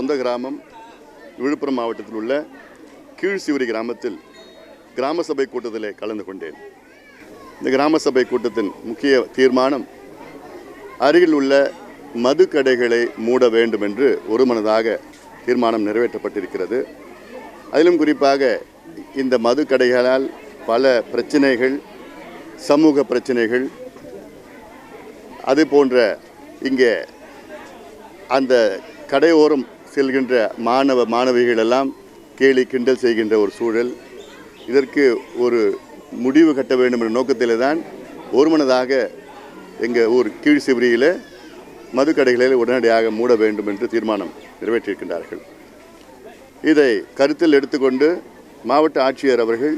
சொந்த கிராமம் விழுப்புரம் மாவட்டத்தில் உள்ள கீழ்சிவரி கிராமத்தில் கிராம சபை கூட்டத்தில் கலந்து கொண்டேன். இந்த கிராம சபை கூட்டத்தின் முக்கிய தீர்மானம் அருகில் உள்ள மது கடைகளை மூட வேண்டும் என்று ஒருமனதாக தீர்மானம் நிறைவேற்றப்பட்டிருக்கிறது. அதிலும் குறிப்பாக இந்த மது கடைகளால் பல பிரச்சனைகள் சமூக பிரச்சனைகள் அது போன்ற இங்கே அந்த கடையோரம் செல்கின்ற மாணவ மாணவிகள் எல்லாம் கேலி கிண்டல் செய்கின்ற ஒரு சூழல். இதற்கு ஒரு முடிவு கட்ட வேண்டும் என்ற நோக்கத்திலே தான் ஒருமனதாக எங்கள் ஊர் கீழ் சிவரியில் மதுக்கடைகளை உடனடியாக மூட வேண்டும் என்று தீர்மானம் நிறைவேற்றியிருக்கின்றார்கள். இதை கருத்தில் எடுத்துக்கொண்டு மாவட்ட ஆட்சியர் அவர்கள்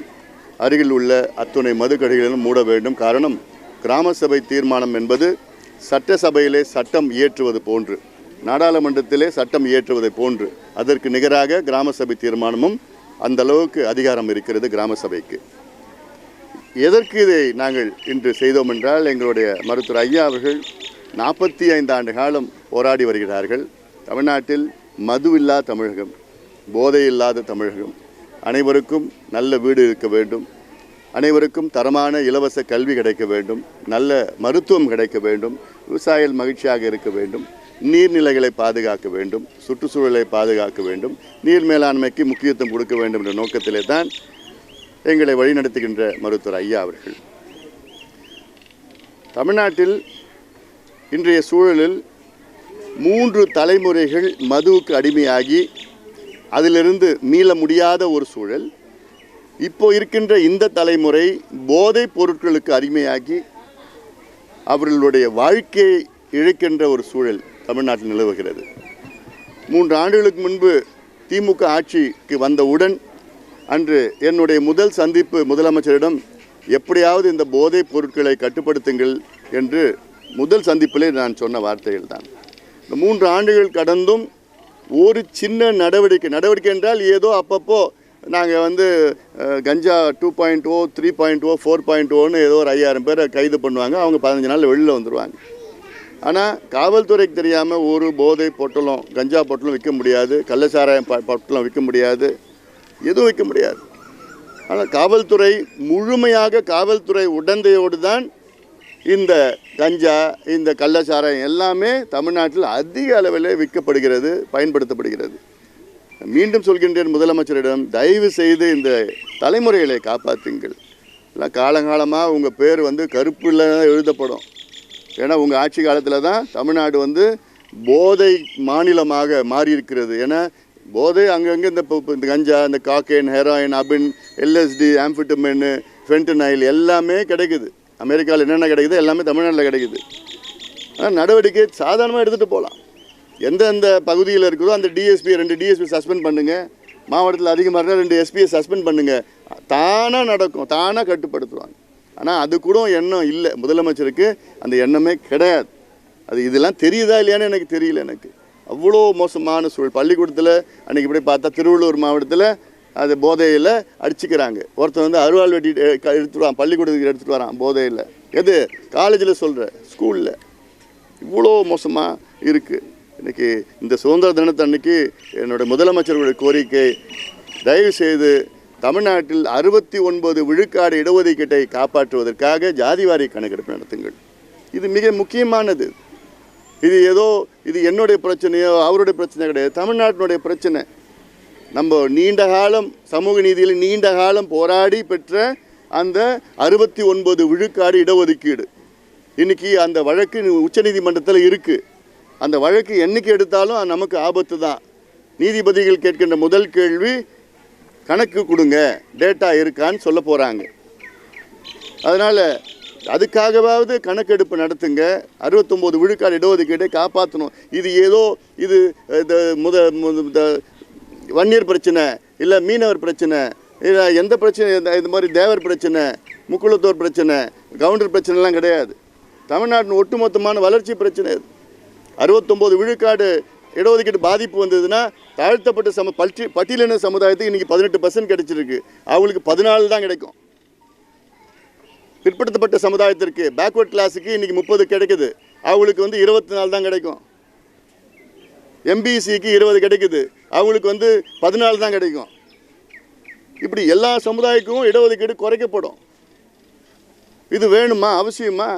அருகில் உள்ள அத்துணை மதுக்கடைகளிலும் மூட வேண்டும். காரணம் கிராம சபை தீர்மானம் என்பது சட்டசபையிலே சட்டம் இயற்றுவது போன்று. நாடாளுமன்றத்திலே சட்டம் இயற்றுவதை போன்று அதற்கு நிகராக கிராம சபை தீர்மானமும் அந்த அளவுக்கு அதிகாரம் இருக்கிறது கிராம சபைக்கு. எதற்கு இதை நாங்கள் இன்று செய்தோம் என்றால் எங்களுடைய மருத்துவர் ஐயா அவர்கள் நாற்பத்தி ஐந்து ஆண்டு காலம் போராடி வருகிறார்கள். தமிழ்நாட்டில் மதுவில்லா தமிழகம் போதை இல்லாத தமிழகம். அனைவருக்கும் நல்ல வீடு இருக்க வேண்டும். அனைவருக்கும் தரமான இலவச கல்வி கிடைக்க வேண்டும். நல்ல மருத்துவம் கிடைக்க வேண்டும். விவசாயிகள் மகிழ்ச்சியாக இருக்க வேண்டும். நீர்நிலைகளை பாதுகாக்க வேண்டும் சுற்றுச்சூழலை பாதுகாக்க வேண்டும் நீர் மேலாண்மைக்கு முக்கியத்துவம் கொடுக்க வேண்டும் என்ற நோக்கத்திலே தான் எங்களை வழிநடத்துகின்ற மருத்துவர் ஐயா அவர்கள். தமிழ்நாட்டில் இன்றைய சூழலில் மூன்று தலைமுறைகள் மதுவுக்கு அடிமையாகி அதிலிருந்து மீள முடியாத ஒரு சூழல். இப்போ இருக்கின்ற இந்த தலைமுறை போதைப் பொருட்களுக்கு அடிமையாகி அவர்களுடைய வாழ்க்கையை இழக்கின்ற ஒரு சூழல். தமிழ்நாட்டில் நிலவுகிறது. மூன்று ஆண்டுகளுக்கு முன்பு திமுக ஆட்சிக்கு வந்தவுடன் அன்று என்னுடைய முதல் சந்திப்பு முதலமைச்சரிடம் எப்படியாவது இந்த போதைப் பொருட்களை கட்டுப்படுத்துங்கள் என்று முதல் சந்திப்பிலே நான் சொன்ன வார்த்தைகள் தான் இந்த மூன்று ஆண்டுகள் கடந்தும் ஒரு சின்ன நடவடிக்கை நடவடிக்கை என்றால் ஏதோ அப்பப்போ நாங்கள் வந்து கஞ்சா two point o three point o four point ஓன்னு ஏதோ ஒரு ஐயாயிரம் பேரை கைது பண்ணுவாங்க. அவங்க பதினஞ்சு நாள் வெளியில் வந்துடுவாங்க ஆனால் காவல்துறைக்கு தெரியாமல் ஒரு போதை பொட்டலும் கஞ்சா பொட்டலும் விற்க முடியாது கள்ளச்சாராயம் பொட்டலும் விற்க முடியாது எதுவும் விற்க முடியாது. ஆனால் காவல்துறை முழுமையாக காவல்துறை உடந்தையோடு தான் இந்த கஞ்சா இந்த கள்ளச்சாராயம் எல்லாமே தமிழ்நாட்டில் அதிக அளவில் விற்கப்படுகிறது பயன்படுத்தப்படுகிறது. மீண்டும் சொல்கின்றேன் முதலமைச்சரிடம் தயவு செய்து இந்த தலைமுறைகளை காப்பாற்றுங்கள். இல்லை காலங்காலமாக உங்கள் பேர் வந்து கருப்பில் எழுதப்படும். ஏன்னா உங்கள் ஆட்சி காலத்தில் தான் தமிழ்நாடு வந்து போதை மாநிலமாக மாறி இருக்கிறது ஏன்னா போதை அங்கங்கே இந்த இந்த கஞ்சா இந்த காக்கேன் ஹெராயின் அபின் எல்எஸ்டி ஆம்ஃபிட்டமின் ஃபென்டனைல் எல்லாமே கிடைக்குது. அமெரிக்காவில் என்னென்ன கிடைக்குது எல்லாமே தமிழ்நாட்டில் கிடைக்குது. ஆனால் நடவடிக்கை சாதாரணமாக எடுத்துகிட்டு போகலாம் எந்தெந்த பகுதியில் இருக்குதோ அந்த டிஎஸ்பி ரெண்டு டிஎஸ்பி சஸ்பெண்ட் பண்ணுங்கள் மாவட்டத்தில் அதிகமாக இருந்தால் ரெண்டு எஸ்பியை சஸ்பெண்ட் பண்ணுங்கள் தானாக நடக்கும். தானாக கட்டுப்படுத்துவாங்க. ஆனால் அது கூட எண்ணம் இல்லை. முதலமைச்சருக்கு அந்த எண்ணமே கிடையாது. அது இதெல்லாம் தெரியுதா இல்லையான்னு எனக்கு தெரியல எனக்கு. அவ்வளோ மோசமான சூழல். பள்ளிக்கூடத்தில் அன்றைக்கி இப்படி பார்த்தா திருவள்ளூர் மாவட்டத்தில் அது போதையில் அடிச்சுக்கிறாங்க. ஒருத்தன் வந்து அருவாள் வெட்டி எடுத்துகிட்டு வரான். பள்ளிக்கூடத்துக்கு எடுத்துகிட்டு வரான் போதையில். எது? காலேஜில் சொல்கிற ஸ்கூலில். இவ்வளோ மோசமாக இருக்குது இன்றைக்கி இந்த சுதந்திர தினத்தன்னைக்கு என்னுடைய முதலமைச்சர்களுடைய கோரிக்கை தயவு செய்து தமிழ்நாட்டில் அறுபத்தி ஒன்பது விழுக்காடு இடஒதுக்கீட்டை காப்பாற்றுவதற்காக ஜாதிவாரி கணக்கெடுப்பு நடத்துங்கள். இது மிக முக்கியமானது. இது ஏதோ இது என்னுடைய பிரச்சனையோ அவருடைய பிரச்சனை கிடையாது. தமிழ்நாட்டினுடைய பிரச்சனை நம்ம நீண்ட காலம் சமூக நீதியில் நீண்ட காலம் போராடி பெற்ற அந்த அறுபத்தி ஒன்பது விழுக்காடு இடஒதுக்கீடு. இன்றைக்கி அந்த வழக்கு உச்சநீதிமன்றத்தில் இருக்குது அந்த வழக்கு என்றைக்கு எடுத்தாலும் அது நமக்கு ஆபத்து தான் நீதிபதிகள் கேட்கின்ற முதல் கேள்வி கணக்கு கொடுங்க டேட்டா இருக்கான்னு சொல்ல போகிறாங்க அதனால் அதுக்காகவாவது கணக்கெடுப்பு நடத்துங்க. அறுபத்தொம்போது விழுக்காடு இடஒதுக்கீட்டை காப்பாற்றணும் இது ஏதோ இது இந்த முத இந்த வன்னியர் பிரச்சனை இல்லை மீனவர் பிரச்சனை இல்லை எந்த பிரச்சனை இந்த- இது மாதிரி தேவர் பிரச்சனை முக்குளத்தோர் பிரச்சனை கவுண்டர் பிரச்சனைலாம் கிடையாது. தமிழ்நாட்டின் ஒட்டுமொத்தமான வளர்ச்சி பிரச்சனை அறுபத்தொம்போது விழுக்காடு இடஒதுக்கீடு பாதிப்பு வந்ததுன்னா தாழ்த்தப்பட்ட சம பட்டி பட்டியலின சமுதாயத்துக்கு இன்றைக்கி பதினெட்டு பர்சன்ட் கிடைச்சிருக்கு. அவங்களுக்கு பதினாலு தான் கிடைக்கும். பிற்படுத்தப்பட்ட சமுதாயத்திற்கு பேக்வர்ட் கிளாஸுக்கு இன்றைக்கி முப்பது கிடைக்குது. அவங்களுக்கு வந்து இருபத்தி நாலு தான் கிடைக்கும். எம்பிசிக்கு இருபது கிடைக்குது. அவங்களுக்கு வந்து பதினாலு தான் கிடைக்கும். இப்படி எல்லா சமுதாயக்கும் இடஒதுக்கீடு குறைக்கப்படும். இது வேணுமா? அவசியமா?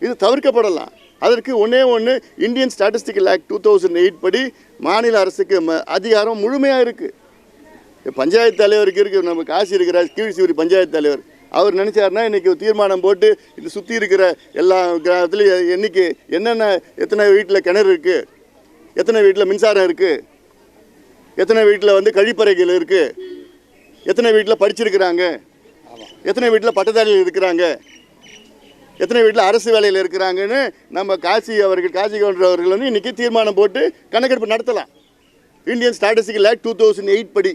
இது தவிர்க்கப்படலாம். அதற்கு ஒன்றே ஒன்று Indian statistical act two thousand eight படி மாநில அரசுக்கு ம- அதிகாரம் முழுமையாக இருக்குது பஞ்சாயத்து தலைவருக்கு இருக்குது நம்ம காசி இருக்கிற கீழ்சியூரி பஞ்சாயத்து தலைவர். அவர் நினச்சாருன்னா இன்றைக்கி தீர்மானம் போட்டு இது சுற்றி இருக்கிற எல்லா கிராமத்துலையும் என்றைக்கு என்னென்ன எத்தனை வீட்டில் கிணறு இருக்குது எத்தனை வீட்டில் மின்சாரம் இருக்குது எத்தனை வீட்டில் வந்து கழிப்பறைகள் இருக்குது எத்தனை வீட்டில் படிச்சிருக்கிறாங்க எத்தனை வீட்டில் பட்டதாரிகள் இருக்கிறாங்க எத்தனை வீட்டில் அரசு வேலையில் இருக்கிறாங்கன்னு நம்ம காசி அவர்கள் காசி கவுண்டர் அவர்கள் வந்து இன்றைக்கி தீர்மானம் போட்டு கணக்கெடுப்பு நடத்தலாம். Indian statistical act two thousand eight படி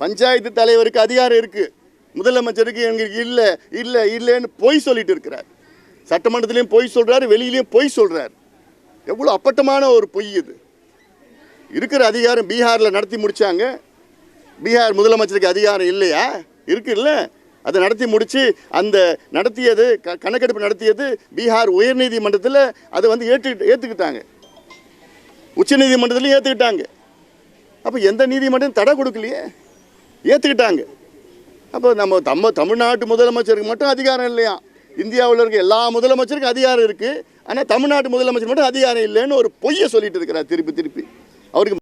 பஞ்சாயத்து தலைவருக்கு அதிகாரம் இருக்குது முதலமைச்சருக்கு எங்களுக்கு இல்லை இல்லை இல்லைன்னு பொய் சொல்லிட்டு இருக்கிறார். சட்டமன்றத்திலையும் பொய் சொல்கிறாரு வெளியிலையும் பொய் சொல்கிறார் எவ்வளோ அப்பட்டமான ஒரு பொய் இது. இருக்கிற அதிகாரம் பீகாரில் நடத்தி முடித்தாங்க பீகார் முதலமைச்சருக்கு அதிகாரம் இல்லையா? இருக்குல்ல? அதை நடத்தி முடித்து அந்த நடத்தியது க கணக்கெடுப்பு நடத்தியது பீகார் உயர்நீதிமன்றத்தில் அதை வந்து ஏற்று ஏற்றுக்கிட்டாங்க உச்சநீதிமன்றத்துலையும் ஏற்றுக்கிட்டாங்க அப்போ எந்த நீதிமன்றம் தடை கொடுக்கலையே? ஏற்றுக்கிட்டாங்க அப்போ நம்ம நம்ம தமிழ்நாட்டு முதலமைச்சருக்கு மட்டும் அதிகாரம் இல்லையா? இந்தியாவில் இருக்க எல்லா முதலமைச்சருக்கும் அதிகாரம் இருக்குது ஆனால் தமிழ்நாட்டு முதலமைச்சர் மட்டும் அதிகாரம் இல்லைன்னு ஒரு பொய்யை சொல்லிட்டு இருக்கிறார் திருப்பி திருப்பி. அவருக்கு